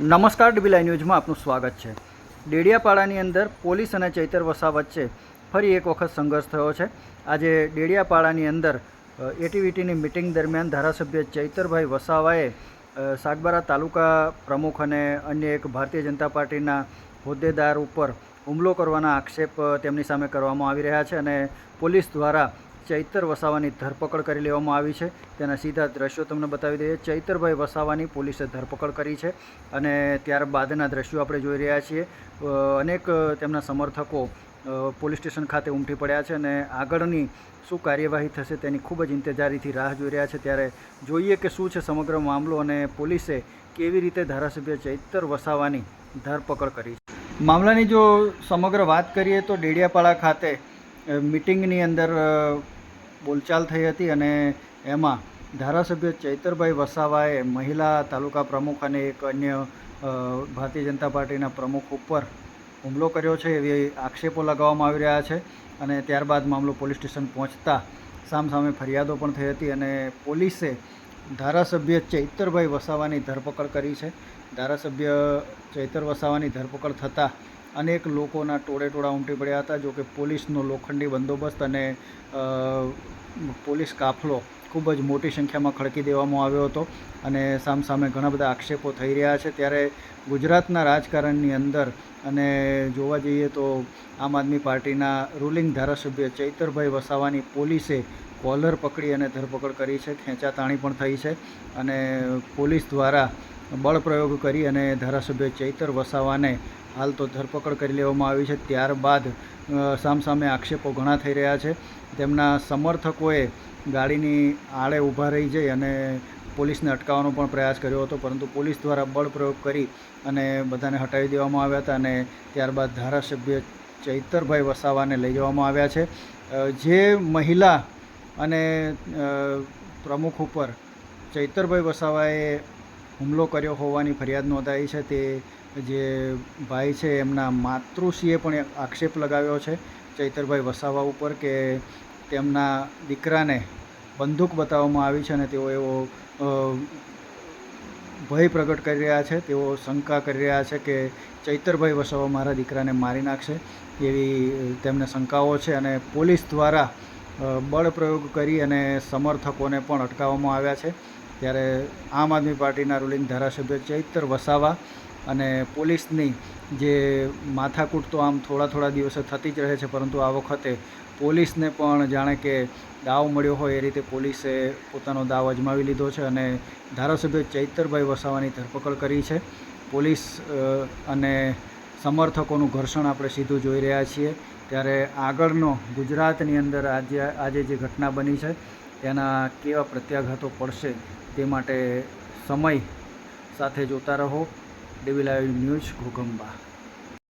નમસ્કાર ડીબીલાઈ ન્યૂઝમાં આપનું સ્વાગત છે. ડેડિયાપાડાની અંદર પોલીસ અને ચૈતર વસા વચ્ચે ફરી એક વખત સંઘર્ષ થયો છે. આજે ડેડિયાપાડાની અંદર એટીવીટીની મિટિંગ દરમિયાન ધારાસભ્ય ચૈતરભાઈ વસાવાએ સાગબારા તાલુકા પ્રમુખ અને અન્ય એક ભારતીય જનતા પાર્ટીના હોદ્દેદાર ઉપર હુમલો કરવાના આક્ષેપ તેમની સામે કરવામાં આવી રહ્યા છે અને પોલીસ દ્વારા ચૈતર વસાવાની ધરપકડ કરી લેવામાં આવી છે. તેના સીધા દ્રશ્યો તમને બતાવી દઈએ. ચૈતરભાઈ વસાવાની પોલીસે ધરપકડ કરી છે અને ત્યારબાદના દ્રશ્યો આપણે જોઈ રહ્યા છીએ. અનેક તેમના સમર્થકો પોલીસ સ્ટેશન ખાતે ઉમટી પડ્યા છે અને આગળની શું કાર્યવાહી થશે તેની ખૂબ જ ઇંતજારીથી રાહ જોઈ રહ્યા છે. ત્યારે જોઈએ કે શું છે સમગ્ર મામલો અને પોલીસે કેવી રીતે ધારાસભ્ય ચૈતર વસાવાની ધરપકડ કરી છે. મામલાની જો સમગ્ર વાત કરીએ તો ડેડિયાપાડા ખાતે મિટિંગની અંદર બોલચાલ થઈ હતી અને એમાં ધારાસભ્ય ચૈતરભાઈ વસાવાએ મહિલા તાલુકા પ્રમુખ અને એક અન્ય ભારતીય જનતા પાર્ટીના પ્રમુખ ઉપર હુમલો કર્યો છે એવી આક્ષેપો લગાવવામાં આવી રહ્યા છે અને ત્યારબાદ મામલો પોલીસ સ્ટેશન પહોંચતા સામસામે ફરિયાદો પણ થઈ હતી અને પોલીસે ધારાસભ્ય ચૈતરભાઈ વસાવાની ધરપકડ કરી છે. ધારાસભ્ય ચૈતર વસાવાની ધરપકડ થતાં અનેક લોકોના ટોળે ટોળા ઉમટી પડ્યા હતા, જોકે પોલીસનો લોખંડી બંદોબસ્ત અને પોલીસ કાફલો ખૂબ જ મોટી સંખ્યામાં ખડકી દેવામાં આવ્યો હતો અને સામસામે ઘણા બધા આક્ષેપો થઈ રહ્યા છે. ત્યારે ગુજરાતના રાજકારણની અંદર અને જોવા જઈએ તો આમ આદમી પાર્ટીના રૂલિંગ ધારાસભ્ય ચૈતરભાઈ વસાવાની પોલીસે કોલર પકડી અને ધરપકડ કરી છે, ખેંચાતાણી પણ થઈ છે અને પોલીસ દ્વારા બળ પ્રયોગ કરી અને ધારાસભ્ય ચૈતર વસાવાને હાલ તો ધરપકડ કરી લેવામાં આવી છે. ત્યારબાદ સામસામે આક્ષેપો ઘણા થઈ રહ્યા છે. તેમના સમર્થકોએ ગાડીની આડે ઊભા રહી જઈ અને પોલીસને અટકાવવાનો પણ પ્રયાસ કર્યો હતો. પરંતુ પોલીસ દ્વારા બળપ્રયોગ કરી અને બધાને હટાવી દેવામાં આવ્યા હતા અને ત્યારબાદ ધારાસભ્ય ચૈતરભાઈ વસાવાને લઈ જવામાં આવ્યા છે. જે મહિલા અને પ્રમુખ ઉપર ચૈતરભાઈ વસાવાએ હુમલો કર્યો હોવાની ફરિયાદ નોંધાઈ છે. તે જે ભાઈ છે, એમના માતૃશ્રીએ પણ આક્ષેપ લગાવ્યો છે. ચૈતરભાઈ વસાવા ઉપર કે તેમના દીકરાને બંદૂક બતાવવામાં આવી છે અને તેઓ એવો ભય પ્રગટ કરી રહ્યા છે. તેઓ શંકા કરી રહ્યા છે કે ચૈતરભાઈ વસાવા મારા દીકરાને મારી નાખશે એવી તેમને શંકાઓ છે અને પોલીસ દ્વારા બળ પ્રયોગ કરી અને સમર્થકોને પણ અટકાવવામાં આવ્યા છે. ત્યારે આમ આદમી પાર્ટીના રૂલિંગ ધારાસભ્ય ચૈતર વસાવા અને પોલીસની જે માથાકૂટ તો આમ થોડા થોડા દિવસે થતી જ રહે છે, પરંતુ આ વખતે પોલીસને પણ જાણે કે દાવ મળ્યો હોય એ રીતે પોલીસે પોતાનો દાવ અજમાવી લીધો છે અને ધારાસભ્ય ચૈતરભાઈ વસાવાની ધરપકડ કરી છે. પોલીસ અને સમર્થકોનું ઘર્ષણ આપણે સીધું જોઈ રહ્યા છીએ. ત્યારે આગળનો ગુજરાતની અંદર આજે આજે જે ઘટના બની છે, તેના કેવા પ્રત્યાઘાતો પડશે તે માટે સમય સાથે જોતા રહો. ડેવી લાઈવ ન્યૂઝ ઘોગંબા